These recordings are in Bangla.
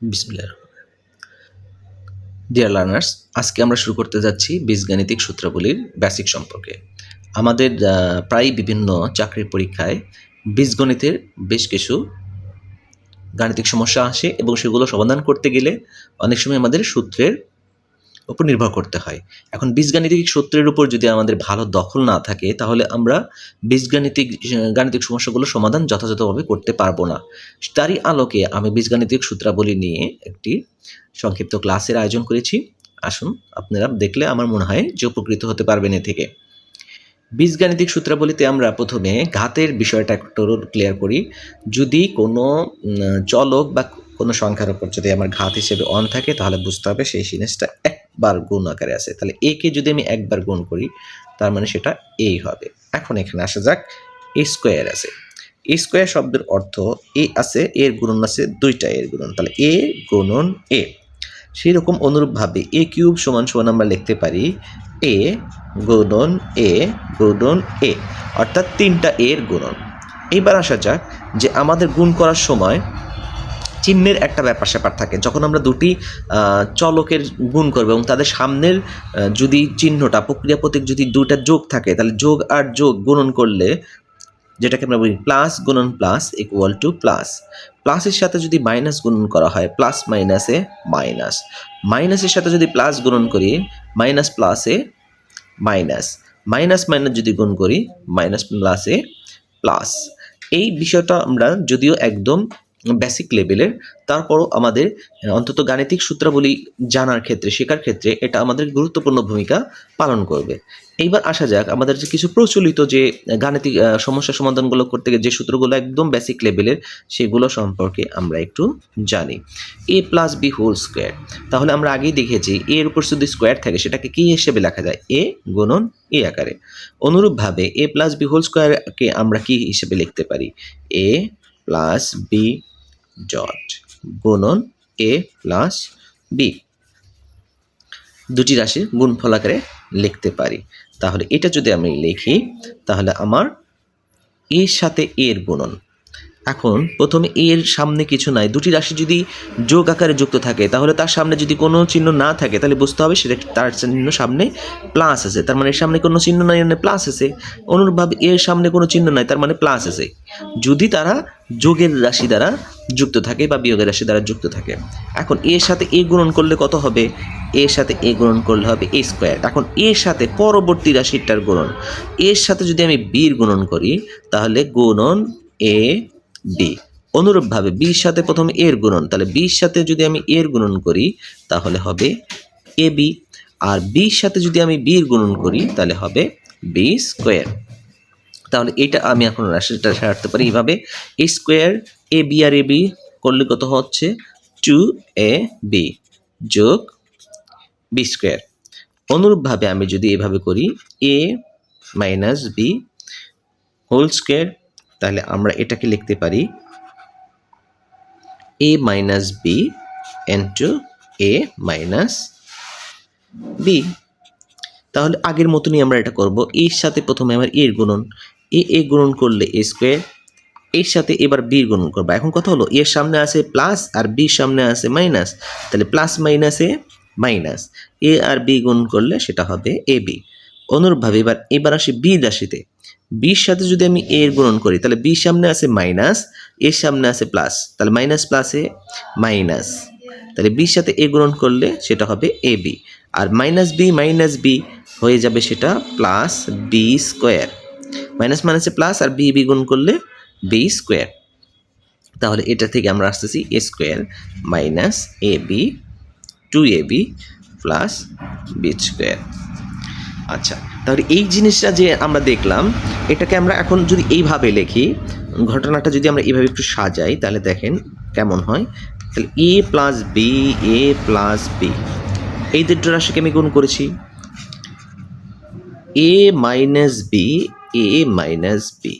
বিসমিল্লাহ ডিয়ার লার্নার্স আজকে আমরা শুরু করতে যাচ্ছি বীজগাণিতিক সূত্রাবলীর বেসিক সম্পর্কে। আমাদের প্রায় বিভিন্ন চাকরির পরীক্ষায় বীজগণিতের বেশ কিছু গাণিতিক সমস্যা আসে এবং সেগুলো সমাধান করতে গেলে অনেক সময় আমাদের সূত্রের উপর নির্ভর করতে হয়। এখন বীজগাণিতিক সূত্রের উপর যদি আমাদের ভালো দখল না থাকে, তাহলে আমরা বীজগাণিতিক গাণিতিক সমস্যাগুলো সমাধান যথাযথভাবে করতে পারব না। তারই আলোকে আমি বীজগাণিতিক সূত্রাবলী নিয়ে একটি সংক্ষিপ্ত ক্লাসের আয়োজন করেছি। আসুন আপনারা দেখলে আমার মনে হয় যে উপকৃত হতে পারবেন এ থেকে। বীজগাণিতিক সূত্রাবলীতে আমরা প্রথমে ঘাতের বিষয়টা একটু ক্লিয়ার করি। যদি কোনো চলক বা কোনো সংখ্যার উপর যদি আমার ঘাত হিসেবে অন থাকে, তাহলে বুঝতে হবে সেই জিনিসটা একবার গুণ আকারে আছে। তাহলে এ কে যদি আমি একবার গুণ করি, তার মানে সেটা এই হবে। এখন এখানে আসা যাক এ স্কোয়ার আছে। এ স্কোয়ার শব্দের অর্থ এ আছে এর গুণন আছে, দুইটা এর গুণন। তাহলে এ গুণন এ সেই রকম অনুরূপভাবে এ কিউব সমান সমান আমরা লিখতে পারি এ গুণন এ গুণন এ অর্থাৎ তিনটা এর গুণন। এইবার আসা যাক যে আমাদের গুণ করার সময় চিহ্নের একটা ব্যাপার স্যাপার থাকে। যখন আমরা দুটি চলকের গুণ করব এবং তাদের সামনের যদি চিহ্নটা প্রক্রিয়া প্রতীক যদি দুইটা যোগ থাকে, তাহলে যোগ আর যোগ গুণন করলে যেটাকে আমরা বলি প্লাস গুণন প্লাস ইকুয়াল টু প্লাস। প্লাসের সাথে যদি মাইনাস গুণন করা হয়, প্লাস মাইনাসে মাইনাস। মাইনাসের সাথে যদি প্লাস গুণন করি, মাইনাস প্লাসে মাইনাস। মাইনাস মাইনাস যদি গুণ করি, মাইনাস প্লাসে প্লাস। এই বিষয়টা আমরা যদিও একদম বেসিক লেভেলের তারপরও আমাদের অন্তত গাণিতিক সূত্রাবলী জানার ক্ষেত্রে, শেখার ক্ষেত্রে এটা আমাদের গুরুত্বপূর্ণ ভূমিকা পালন করবে। এইবার আসা যাক, আমাদের যে কিছু প্রচলিত যে গাণিতিক সমস্যা সমাধানগুলো করতে গিয়ে যে সূত্রগুলো একদম বেসিক লেভেলের সেগুলো সম্পর্কে আমরা একটু জানি। A plus B whole square তাহলে আমরা আগেই দেখেছি এর উপর যদি স্কোয়ার থাকে, সেটাকে কী হিসেবে লেখা যায়? এ গুণন এ আকারে। অনুরূপভাবে এ প্লাস বি হোল স্কোয়ারকে আমরা কী হিসেবে লিখতে পারি? এ প্লাস বি ডট গুণন এ প্লাস বি। দুটি রাশির গুণফল আকারে লিখতে পারি। তাহলে এটা যদি আমি লিখি, তাহলে আমার এর সাথে এর গুণন এখন প্রথমে এর সামনে কিছু নাই। দুটি রাশি যদি যোগ আকারে যুক্ত থাকে, তাহলে তার সামনে যদি কোনো চিহ্ন না থাকে, তাহলে বুঝতে হবে সেটা তার চিহ্ন সামনে প্লাস আছে। তার মানে এর সামনে কোনো চিহ্ন নাই মানে প্লাস আছে। অনুরূপভাবে এর সামনে কোনো চিহ্ন নাই, তার মানে প্লাস আছে। যদি তারা যোগের রাশি দ্বারা যুক্ত থাকে বা বিয়োগের রাশি দ্বারা যুক্ত থাকে। এখন এর সাথে এ গুণন করলে কত হবে? এর সাথে এ গুণন করলে হবে এ স্কোয়ার এখন এর সাথে পরবর্তী রাশিটার গুণন। এর সাথে যদি আমি বির গুণন করি, তাহলে গুণন এ বি অনুরূপভাবে বির সাথে প্রথমে এর গুণন। তাহলে বির সাথে যদি আমি এর গুণন করি, তাহলে হবে এ বি আর বির সাথে যদি আমি বির গুণন করি, তাহলে হবে বি স্কোয়ার তাহলে এটা আমি এখন রাশিটা সারতে পারি এইভাবে। এ স্কোয়ার এ বি আর এ বি করলে কত হচ্ছে? টু এ বি যোগ বি স্কোয়ার অনুরূপভাবে আমি যদি এভাবে করি A minus B whole square তাহলে আমরা এটাকে লিখতে পারি A minus B into A minus B তাহলে আগের মতনই আমরা এটা করব। এর সাথে প্রথমে আমার এর গুণন। এ এ গুণন করলে এ স্কোয়ার এর সাথে এবার বির গুণন করব। এখন কথা হলো এর সামনে আছে প্লাস আর বির সামনে আছে মাইনাস তাহলে প্লাস মাইনাসে মাইনাস এ আর বি গুণ করলে সেটা হবে এ বি অনুরূপভাবে এবার এবার আসি বি রাশিতে। বির সাথে যদি আমি এ এর গুণন করি, তাহলে বির সামনে আছে মাইনাস এর সামনে আছে প্লাস তাহলে মাইনাস প্লাসে মাইনাস তাহলে বির সাথে এ গুণন করলে সেটা হবে এ বি আর মাইনাস বি মাইনাস বি হয়ে যাবে সেটা প্লাস বি স্কোয়ার মাইনাস মাইনাসে প্লাস আর বি বি গুণ করলে বি স্কোয়ার তাহলে এটা থেকে আমরা আসতেছি A square minus A B two A B plus B square আচ্ছা তাহলে এই জিনিসটা যে আমরা দেখলাম, এটাকে আমরা এখন যদি এইভাবে লিখি, ঘটনাটা যদি আমরা এইভাবে একটু সাজাই, তাহলে দেখেন কেমন হয়। তাহলে A plus B A plus B এই দুটো রাশিকে আমি গুণ করেছি। A minus B A minus B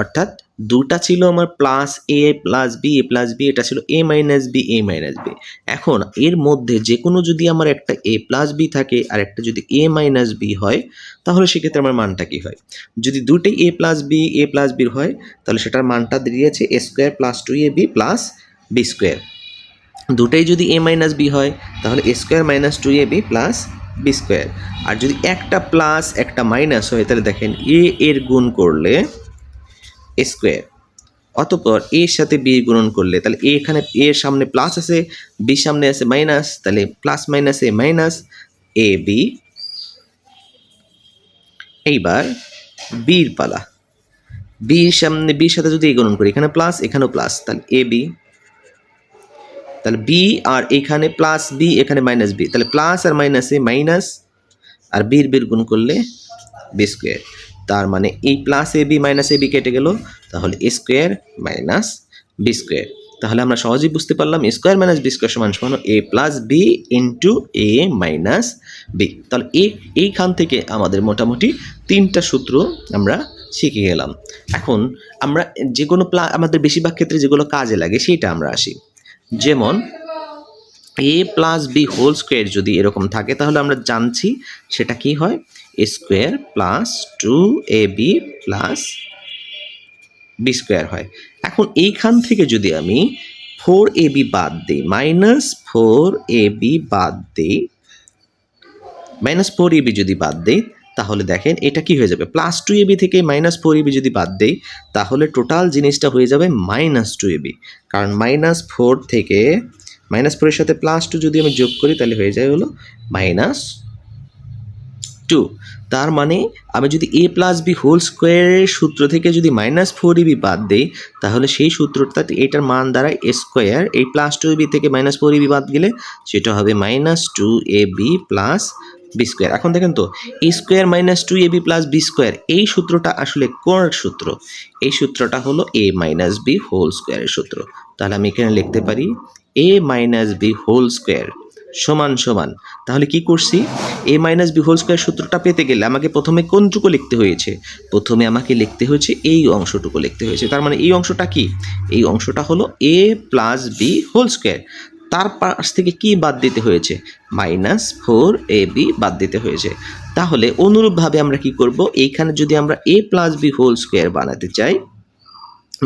অর্থাৎ দুটা ছিল আমার plus A plus B A plus B এটা ছিল A minus B A minus B এখন এর মধ্যে যে কোনো যদি আমার একটা এ প্লাস বি থাকে আর একটা যদি এ মাইনাস বি হয়, তাহলে সেক্ষেত্রে আমার মানটা কী হয়? যদি দুটোই A plus B A plus বির হয়, তাহলে সেটার মানটা দিয়েছে A square plus two A B plus B square দুটাই যদি এ মাইনাস বি হয়, তাহলে A square minus two A B plus B square আর যদি একটা প্লাস একটা মাইনাস হয়, তাহলে দেখেন এ এর গুণ করলে স্কোয়ার। অতপর এর সাথে বি গুণন করলে, তাহলে এ এখানে এর সামনে প্লাস আছে, বি সামনে আছে মাইনাস তাহলে plus minus A minus A B. এইবার বির পালা। বির সামনে বির সাথে যদি এ গুণন করি, এখানে প্লাস এখানেও প্লাস তাহলে এ বি। তাহলে বি আর এখানে প্লাস বি এখানে মাইনাস বি। তাহলে প্লাস আর মাইনাসে মাইনাস আর বির বির গুণ করলে বি স্কোয়ার। তার মানে এই plus A B minus A B কেটে গেল, তাহলে A square minus B square তাহলে আমরা সহজেই বুঝতে পারলাম A square minus B square সমান সমান A plus B into A minus B তাহলে এই এইখান থেকে আমাদের মোটামুটি তিনটা সূত্র আমরা শিখে গেলাম। এখন আমরা যে কোনো প্লা আমাদের বেশিরভাগ ক্ষেত্রে যেগুলো কাজে লাগে সেইটা আমরা আসি। যেমন A plus B whole square যদি এরকম থাকে, তাহলে আমরা জানছি সেটা কি হয়? A square plus two A B plus B square হয়। এখন এইখান থেকে যদি আমি ফোর এ বি বাদ দিই, মাইনাস ফোর এ বি বাদ দিই, মাইনাস ফোর এবি যদি বাদ দেই, তাহলে দেখেন এটা কি হয়ে যাবে? প্লাস টু এবি থেকে মাইনাস ফোর এবি যদি বাদ দেই, তাহলে টোটাল জিনিসটা হয়ে যাবে মাইনাস টু এবি কারণ মাইনাস ফোর থেকে মাইনাস ফোরের সাথে প্লাস টু যদি আমি যোগ করি, তাহলে হয়ে যায় হলো মাইনাস টু। তার মানে আমি যদি এ প্লাস বি হোল স্কোয়ারের সূত্র থেকে যদি মাইনাস ফোর ইবি বাদ দেই, তাহলে সেই সূত্রটা এটার মান দাঁড়ায় এ স্কোয়ার এই প্লাস টু বি থেকে মাইনাস ফোর ইবি বাদ গেলে সেটা হবে minus two A B plus B square এখন দেখেন তো A square minus two A B plus B square এই সূত্রটা আসলে কোন সূত্র? এই সূত্রটা হলো এ মাইনাস বি হোল স্কোয়ারের সূত্র। তাহলে আমি এখানে লিখতে পারি A minus B whole square সমান সমান। তাহলে কি করছি? A minus B whole square সূত্রটা পেতে গেলে আমাকে প্রথমে কোনটুকু লিখতে হয়েছে? প্রথমে আমাকে লিখতে হয়েছে এই অংশটুকু লিখতে হয়েছে। তার মানে এই অংশটা কি? এই অংশটা হলো A plus B whole square তার পাশ থেকে কি বাদ দিতে হয়েছে? মাইনাস ফোর এ বি বাদ দিতে হয়েছে। তাহলে অনুরূপভাবে আমরা কি করব? এইখানে যদি আমরা A plus B whole square বানাতে চাই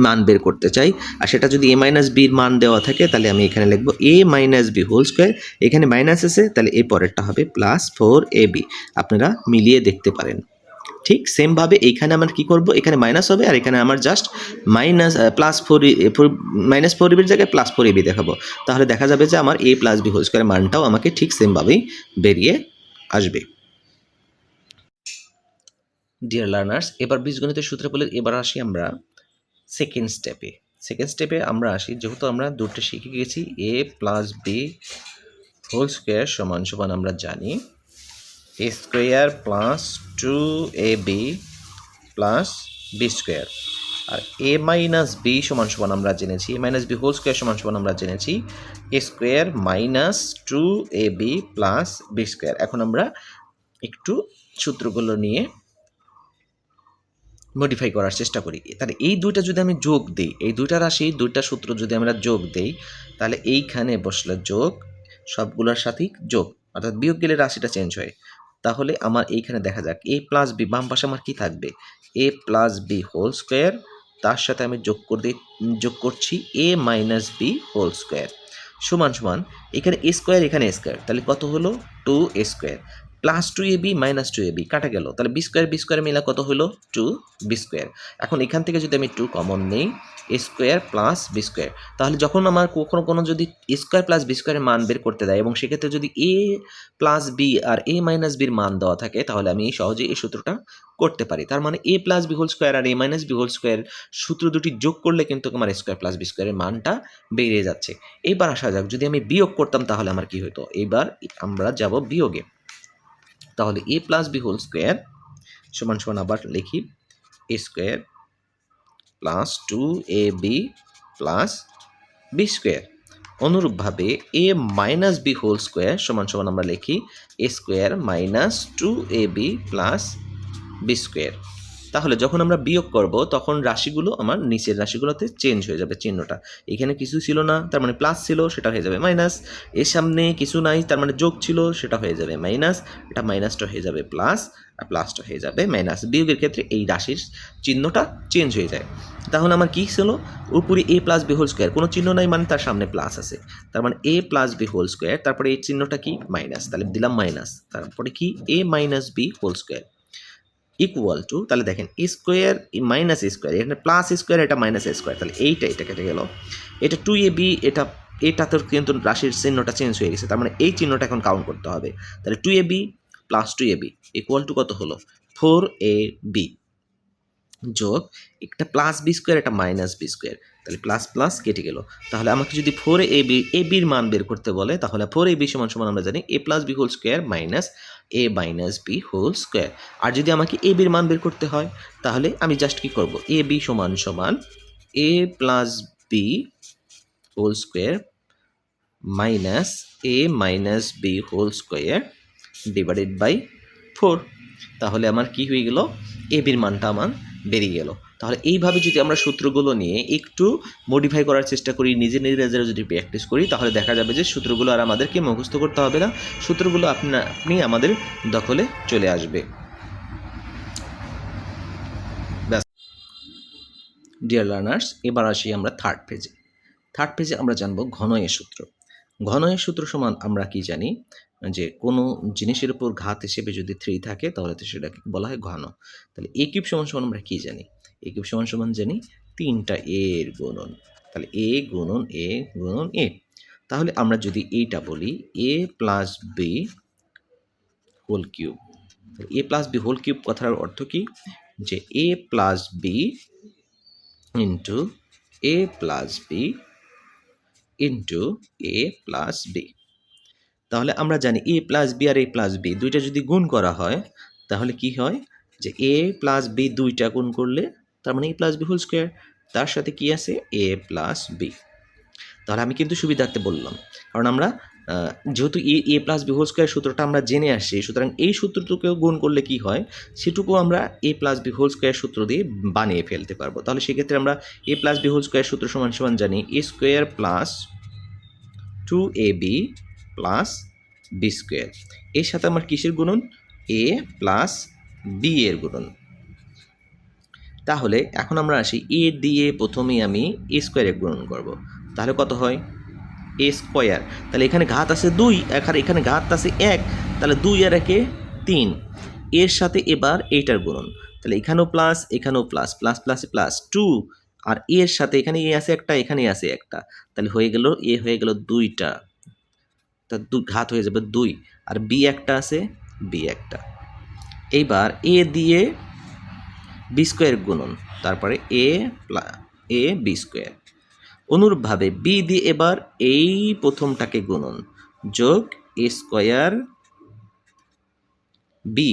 মান বের করতে চাই, আর সেটা যদি এ মাইনাস বির মান দেওয়া থাকে, তাহলে আমি এখানে লিখব A minus B whole square এখানে মাইনাস আছে, তাহলে এ পরেরটা হবে প্লাস ফোর এ বি আপনারা মিলিয়ে দেখতে পারেন। ঠিক সেমভাবে এইখানে আমার কি করব? এখানে মাইনাস হবে, আর এখানে আমার just minus plus four minus four এবির জায়গায় প্লাস ফোর এবি দেখাবো। তাহলে দেখা যাবে যে আমার এ প্লাস বি হোল স্কোয়ারের মানটাও আমাকে ঠিক সেমভাবেই বেরিয়ে আসবে। ডিয়ার লার্নার্স এবার বীজগণিতের সূত্রে বলে এবার আসি আমরা। সেকেন্ড স্টেপে সেকেন্ড স্টেপে আমরা আসি, যেহেতু আমরা দুটো শিখে গেছি A plus B whole square সমান সমান আমরা জানি। A square plus two A B plus B square R A minus B সমান সমান আমরা জেনেছি A minus B whole square সমান সমান আমরা জেনেছি। A square minus two A B plus B square এখন আমরা একটু সূত্রগুলো নিয়ে মডিফাই করার চেষ্টা করি। তাহলে এই দুইটা যদি আমি যোগ দিই, এই দুইটা রাশি, দুইটা সূত্র যদি আমরা যোগ দেই, তাহলে এইখানে বসলে যোগ, সবগুলোর সাথেই যোগ, অর্থাৎ বিয়োগ গেলে রাশিটা চেঞ্জ হয়। তাহলে আমার এইখানে দেখা যাক এ প্লাস বি বাম পাশে আমার কি থাকবে? A plus B whole square তার সাথে আমি যোগ করে দিই যোগ করছি A minus B whole square সমান সমান, এখানে এ স্কোয়ার এখানে স্কোয়ার তাহলে কত হলো? Two A square plus two A B minus two A B কাটা গেল। তাহলে বি স্কোয়ার বি স্কোয়ার মিলা কত হলো? টু বি স্কোয়ার এখন এখান থেকে যদি আমি টু কমন নেই A square plus B square তাহলে যখন আমার কখনো কোনো যদি এ স্কোয়ার প্লাস বি স্কোয়ারের মান বের করতে দেয় এবং সেক্ষেত্রে যদি এ প্লাস বি আর এ মাইনাস বির মান দেওয়া থাকে, তাহলে আমি সহজেই এই সূত্রটা করতে পারি। তার মানে A plus B whole square R A minus B whole square সূত্র দুটি যোগ করলে কিন্তু আমার স্কোয়ার প্লাস বি স্কোয়ারের মানটা বেড়ে যাচ্ছে। এইবার আসা যাক, যদি আমি বিয়োগ করতাম তাহলে আমার কি হতো এবার আমরা যাব বিয়োগে। তাহলে A plus B whole square সমান সমান আবার লিখি A square plus two A B plus B square অনুরূপভাবে A minus B whole square সমান সমান আমরা লিখি A square minus two A B plus B square তাহলে যখন আমরা বিয়োগ করব, তখন রাশিগুলো আমার নিচের রাশিগুলোতে চেঞ্জ হয়ে যাবে চিহ্নটা। এখানে কিছু ছিল না, তার মানে প্লাস ছিল, সেটা হয়ে যাবে মাইনাস এর সামনে কিছু নাই, তার মানে যোগ ছিল, সেটা হয়ে যাবে মাইনাস এটা মাইনাসটা হয়ে যাবে প্লাস আর প্লাসটা হয়ে যাবে মাইনাস বিয়োগের ক্ষেত্রে এই রাশির চিহ্নটা চেঞ্জ হয়ে যায়। তাহলে আমার কী ছিল? উপরে A plus B whole square কোনো চিহ্ন নাই মানে তার সামনে প্লাস আছে। তার মানে A plus B whole square তারপরে এই চিহ্নটা কি? মাইনাস তাহলে দিলাম মাইনাস তারপরে কি? A minus B whole square equal to তাহলে দেখেন স্কোয়ার মাইনাস স্কোয়ার এখানে প্লাস স্কোয়ার এটা মাইনাস স্কোয়ার তাহলে এইটা এটা কেটে গেল এটা টু এ বি এটা এটা তো কিন্তু রাশির চিহ্নটা চেঞ্জ হয়ে গেছে, তার মানে এই চিহ্নটা এখন কাউন্ট করতে হবে। তাহলে two A B plus two A B equal to কত হলো? ফোর এ বি যোগ একটা প্লাস বি স্কোয়ার একটা মাইনাস বি স্কোয়ার তাহলে প্লাস প্লাস কেটে গেল। তাহলে আমাকে যদি ফোর এ বি এ বির মান বের করতে বলে, তাহলে ফোর এ বি সমান সমান আমরা জানি A plus B whole square minus A minus B whole square আর যদি আমাকে এ বির মান বের করতে হয়, তাহলে আমি জাস্ট কি করব? এ বি সমান সমান A plus B whole square minus A minus B whole square divided by four তাহলে আমার কি হয়ে গেল? এ বির মানটা আমার বেরিয়ে গেল। তাহলে এইভাবে যদি আমরা সূত্রগুলো নিয়ে একটু মডিফাই করার চেষ্টা করি, নিজে নিজেরা যদি প্র্যাকটিস করি, তাহলে দেখা যাবে যে সূত্রগুলো আর আমাদেরকে মুখস্থ করতে হবে না। সূত্রগুলো আপনি আপনি আমাদের দখলে চলে আসবে। ডিয়ার লার্নার্স এবার আসি আমরা থার্ড পেজে থার্ড পেজে আমরা জানব ঘনয়ের সূত্র। ঘনয়ের সূত্র সমান আমরা কি জানি? যে কোনো জিনিসের উপর ঘাত হিসেবে যদি থ্রি থাকে, তাহলে তো সেটাকে বলা হয় ঘন। তাহলে এ কিউব সমান সমান আমরা কি জানি? এ সমান সমান জানি তিনটা এর গুণন। তাহলে এ গুণন এ গুণন এ তাহলে আমরা যদি এইটা বলি A plus B whole cube A plus B whole cube কথার অর্থ কি? যে A plus B into A plus B into A plus B তাহলে আমরা জানি এ প্লাস বি আর এ প্লাস বি দুইটা যদি গুণ করা হয়, তাহলে কি হয়? যে এ প্লাস বি দুইটা গুণ করলে তার মানে A plus B whole square তার সাথে কি আছে? এ প্লাস বি তাহলে আমি কিন্তু সুবিধার্থে বললাম। কারণ আমরা যেহেতু A A plus B whole square সূত্রটা আমরা জেনে আসছি সুতরাং এই সূত্রটুকুও গুণ করলে কি হয়? সেটুকু আমরা A plus B whole square সূত্র দিয়ে বানিয়ে ফেলতে পারব। তাহলে সেক্ষেত্রে আমরা A plus B whole square সূত্র সমান সমান জানি A square plus two A B plus B square এর সাথে আমার কিসের গুণন? এ প্লাস বি এর গুণন। তাহলে এখন আমরা আসি এ দিয়ে প্রথমেই আমি এ স্কোয়ারে গ্রহণ করব। তাহলে কত হয়? A square. তাহলে এখানে ঘাত আছে দুই এখানে এখানে ঘাত আছে এক, তাহলে দুই আর একে তিন। এর সাথে এবার এইটার গুণন। তাহলে এখানেও প্লাস এখানেও প্লাস প্লাস প্লাসে প্লাস টু আর এর সাথে এখানে এ আছে একটা, এখানে আছে একটা। তাহলে হয়ে গেল, এ হয়ে গেল দুইটা। তা দু, ঘাত হয়ে যাবে দুই। আর বি একটা আছে, বি একটা। এইবার এ দিয়ে বি স্কোয়ার গুণন, তারপরে এ প্লা এ বি স্কোয়ার অনুরূপভাবে বি দিয়ে এবার এই প্রথমটাকে গুণন, যোগ এ স্কোয়ার বি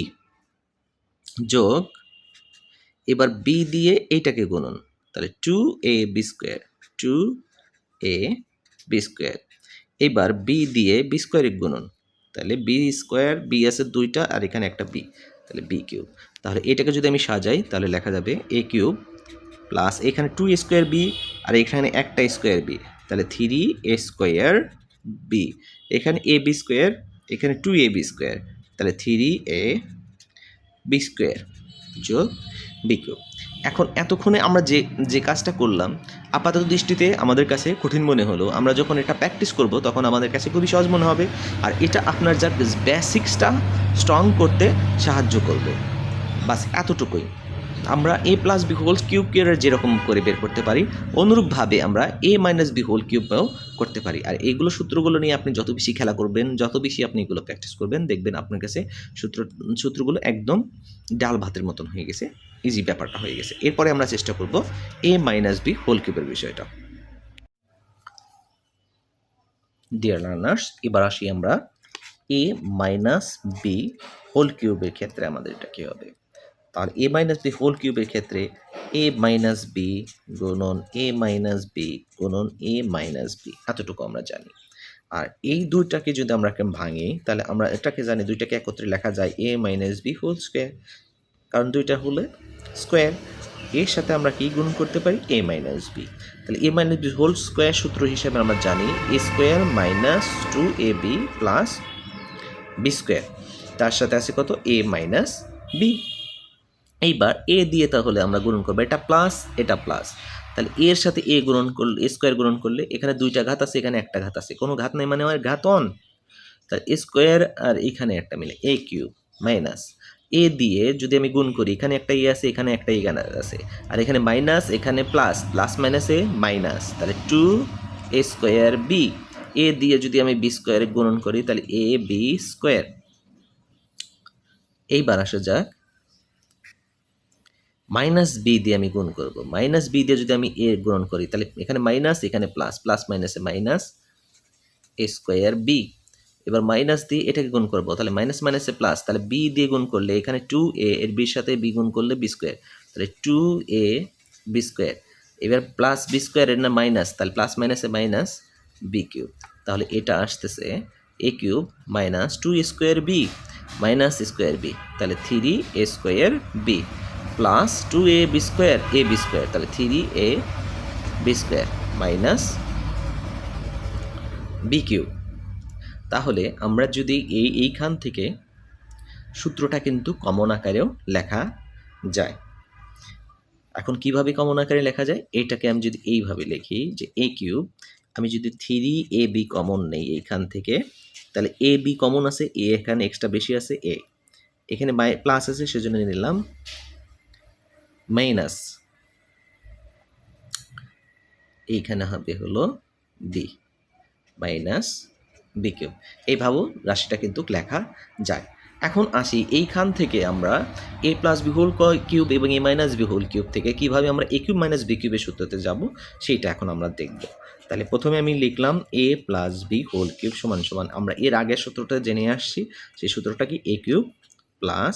যোগ, এবার বি দিয়ে এইটাকে গুণন, তাহলে two A B square two A B square এবার বি দিয়ে বি স্কোয়ারের গুণন তাহলে বি স্কোয়ার বি আছে দুইটা আর এখানে একটা বি তাহলে বি কিউব তাহলে এটাকে যদি আমি সাজাই, তাহলে লেখা যাবে এ কিউব প্লাস এখানে টু স্কোয়ার বি আর এখানে একটা স্কোয়ার বি তাহলে থ্রি এ স্কোয়ার বি এখানে এ বি স্কোয়ার এখানে টু এ বি স্কোয়ার তাহলে থ্রি এ বি স্কোয়ার যোগ বি কিউব এখন এতক্ষণে আমরা যে যে কাজটা করলাম, আপাতত দৃষ্টিতে আমাদের কাছে কঠিন মনে হলো। আমরা যখন এটা প্র্যাকটিস করব, তখন আমাদের কাছে খুবই সহজ মনে হবে আর এটা আপনার যার বেসিক্সটা স্ট্রং করতে সাহায্য করবে। বাস এতটুকুই। আমরা A plus B whole cube কিউবের যেরকম করে বের করতে পারি, অনুরূপভাবে আমরা এ মাইনাস বি হোল কিউবও করতে পারি। আর এইগুলো সূত্রগুলো নিয়ে আপনি যত বেশি খেলা করবেন, যত বেশি আপনি এগুলো প্র্যাকটিস করবেন, দেখবেন আপনার কাছে সূত্র, সূত্রগুলো একদম ডাল ভাতের মতন হয়ে গেছে। ইজি ব্যাপারটা হয়ে গেছে। এরপরে আমরা চেষ্টা করব এ মাইনাস বি হোল কিউবের বিষয়টা। ডিয়ার লার্নার্স এবার আসি আমরা এ মাইনাস বি হোল কিউবের ক্ষেত্রে আমাদের এটা কী হবে? তাহলে এ মাইনাস বি হোল কিউবের ক্ষেত্রে এ মাইনাস বি গুণন এ মাইনাস বি গুণন এ মাইনাস বি এতটুকু আমরা জানি। আর এই দুইটাকে যদি আমরা ভাঙি, তাহলে আমরা এটাকে জানি, দুইটাকে একত্রে লেখা যায় A minus B whole square কারণ দুইটা হলে স্কোয়ার এর সাথে আমরা কি গুণ করতে পারি? A minus B. তাহলে A minus B whole square সূত্র হিসাবে আমরা জানি A square minus two A B plus B square. তার সাথে আছে কত? A minus B. এইবার এ দিয়ে তাহলে আমরা গুণন করব এটা প্লাস এটা প্লাস। তাহলে এর সাথে এ গুণন করলে স্কোয়ার গুণন করলে এখানে দুইটা ঘাত আছে, এখানে একটা ঘাত আছে। কোনো ঘাত নেই মানে আমার ঘাত অন তাহলে স্কোয়ার আর এখানে একটা মিলে, এ কিউব মাইনাস এ দিয়ে যদি আমি গুণ করি, এখানে একটা ই আছে, এখানে একটা ই আছে। আর এখানে মাইনাস এখানে প্লাস প্লাস মাইনাসে মাইনাস তাহলে two A square B A দিয়ে যদি আমি বি স্কোয়ারে গুণন করি, তাহলে এ বি স্কোয়ার এইবার আসা যাক। মাইনাস বি দিয়ে আমি গুণ করব। মাইনাস বি দিয়ে যদি আমি এ গুণন করি, তাহলে এখানে মাইনাস এখানে প্লাস প্লাস মাইনাসে মাইনাস এ স্কোয়ার বি এবার মাইনাস দিয়ে এটাকে গুণ করব। তাহলে মাইনাস মাইনাসে প্লাস তাহলে বি দিয়ে গুণ করলে এখানে টু এ এর বির সাথে বি গুণ করলে বি স্কোয়ার তাহলে টু এ বি স্কোয়ার এবার প্লাস বি স্কোয়ার এর না মাইনাস তাহলে প্লাস মাইনাসে মাইনাস বি কিউব তাহলে এটা আসতেছে A cube minus two square B minus square B তাহলে three A square B plus two A B square A B square তাহলে three A B square minus B cube তাহলে আমরা যদি এই এইখান থেকে সূত্রটা কিন্তু কমন আকারেও লেখা যায়। এখন কীভাবে কমন আকারে লেখা যায়? এটাকে আমি যদি এইভাবে লিখি যে এ কিউব, আমি যদি থ্রি এ বি কমন নেই এইখান থেকে, তাহলে এ বি কমন আছে, এ এখানে এক্সট্রা বেশি আছে, এ। এখানে বাই প্লাস আছে, সেজন্য নিলাম মাইনাস এইখানে হবে হলো বি মাইনাস বি এইভাবেও রাশিটা কিন্তু লেখা যায়। এখন আসি, এইখান থেকে আমরা A plus B whole cube এবং A minus B whole cube থেকে কীভাবে আমরা এ কিউব মাইনাস বি কিউবের সূত্রতে যাব, সেইটা এখন আমরা দেখব। তাহলে প্রথমে আমি লিখলাম A plus B whole cube সমান সমান, আমরা এর আগের সূত্রটা জেনে আসছি, সেই সূত্রটা কি A cube plus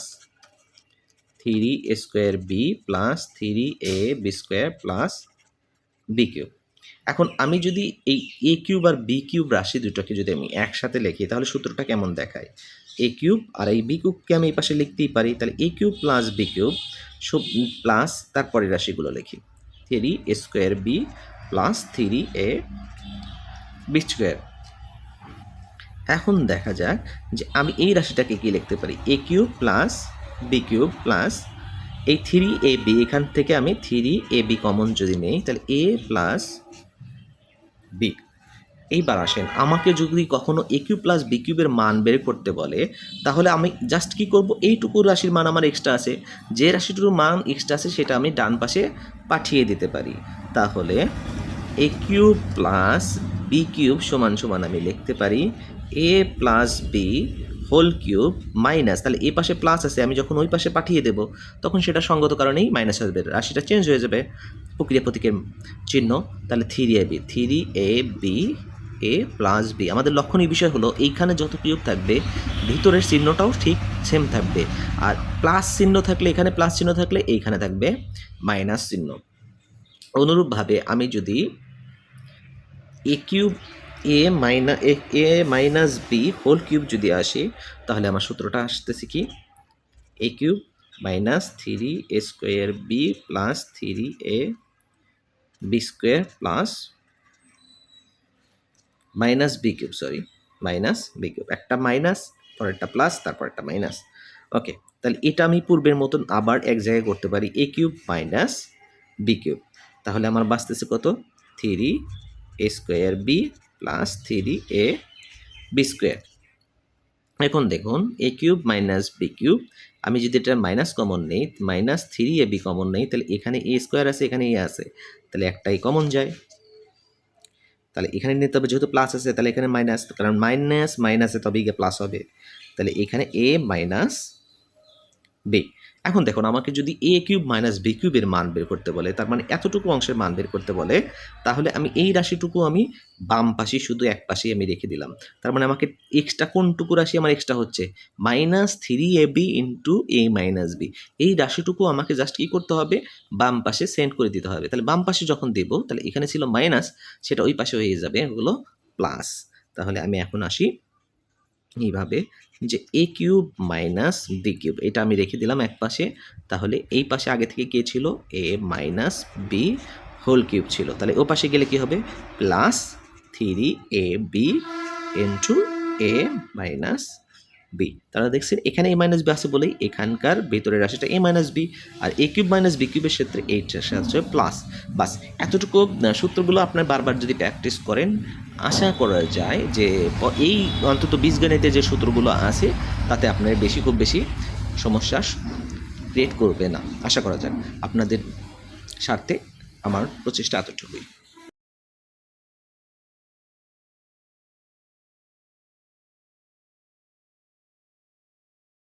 three square B plus three A B square plus B cube এখন আমি যদি এই এ কিউব আর বি কিউব রাশি দুটোকে যদি আমি একসাথে লিখি, তাহলে সূত্রটা কেমন দেখায়? এ কিউব আর এই বি কিউবকে আমি এই পাশে লিখতেই পারি, তাহলে A cube plus B cube সব প্লাস তারপরে রাশিগুলো লিখি। Three A square B plus three A B square এখন দেখা যাক যে আমি এই রাশিটাকে কি লিখতে পারি? A cube plus B cube plus এই থ্রি এ বি এখান থেকে আমি থ্রি এ বি কমন যদি নেই, তাহলে এ প্লাস বি এইবার আসেন, আমাকে যদি কখনো এ কিউ প্লাস বি কিউবের মান বের করতে বলে, তাহলে আমি জাস্ট কি করব? এইটুকু রাশির মান আমার এক্সট্রা আছে। যে রাশিটুকুর মান এক্সট্রা আছে, সেটা আমি ডান পাশে পাঠিয়ে দিতে পারি। তাহলে A cube plus B cube সমান সমান আমি লিখতে পারি। A plus B whole cube minus তাহলে এই পাশে প্লাস আছে, আমি যখন ওই পাশে পাঠিয়ে দেব, তখন সেটা সঙ্গত কারণেই মাইনাস আসবে রাশিটা চেঞ্জ হয়ে যাবে প্রক্রিয়া প্রতীকের চিহ্ন, তাহলে three A B three A B, A plus B. আমাদের লক্ষণীয় বিষয় হলো, এইখানে যত কিউব থাকবে, ভিতরের চিহ্নটাও ঠিক সেম থাকবে। আর প্লাস চিহ্ন থাকলে এখানে প্লাস চিহ্ন থাকলে এইখানে থাকবে মাইনাস চিহ্ন। অনুরূপভাবে আমি যদি A cube A minus A minus B whole cube যদি আসে, তাহলে আমার সূত্রটা আসতেছে কি? A cube minus three A square B plus three A B square plus minus B cube sorry minus B cube একটা মাইনাস পরেরটা প্লাস তারপর একটা মাইনাস ওকে তাহলে এটা আমি পূর্বের মতন আবার এক জায়গায় করতে পারি। A cube minus B cube তাহলে আমার বাঁচতেছে কত? Three A square B plus three A B square এখন দেখুন A cube minus B cube আমি যদি এটা মাইনাস কমন নেই minus three A B common নেই, তাহলে এখানে এ স্কোয়ার আছে, এখানে এ আছে, তাহলে একটাই কমন যায়। তাহলে এখানে নিতে হবে, যেহেতু প্লাস আছে, তাহলে এখানে মাইনাস কারণ মাইনাস মাইনাসে তবেই গিয়ে প্লাস হবে। তাহলে এখানে এ মাইনাস বি এখন দেখুন, আমাকে যদি এ কিউব মাইনাস বি কিউবের মান বের করতে বলে, তার মানে এতটুকু অংশের মান বের করতে বলে, তাহলে আমি এই রাশিটুকু আমি বাম পাশে, শুধু এক পাশেই আমি রেখে দিলাম। তার মানে আমাকে এক্সট্রা কোনটুকু রাশি আমার এক্সট্রা হচ্ছে? Minus three A B into A minus B এই রাশিটুকু আমাকে জাস্ট কী করতে হবে? বাম পাশে সেন্ড করে দিতে হবে। তাহলে বাম পাশে যখন দেবো, তাহলে এখানে ছিল মাইনাস সেটা ওই পাশে হয়ে যাবে, এগুলো প্লাস তাহলে আমি এখন আসি এইভাবে যে A cube minus B cube এটা আমি রেখে দিলাম এক পাশে, তাহলে এই পাশে আগে থেকে কে ছিল? A minus B whole cube ছিল। তাহলে ও পাশে গেলে কি হবে? Plus three A B into A minus B তাহলে দেখছেন এখানে এ মাইনাস বি আছে বলেই এখানকার ভেতরের রাশিটা এ মাইনাস বি আর এ কিউব মাইনাস বি কিউবের ক্ষেত্রে এইটার সাথে প্লাস বাস, এতটুকু সূত্রগুলো আপনার বারবার যদি প্র্যাকটিস করেন, আশা করা যায় যে এই অন্তত বীজগণিতে যে সূত্রগুলো আছে, তাতে আপনার বেশি, খুব বেশি সমস্যা ক্রিয়েট করবে না। আশা করা যায় আপনাদের স্বার্থে আমার প্রচেষ্টা এতটুকুই।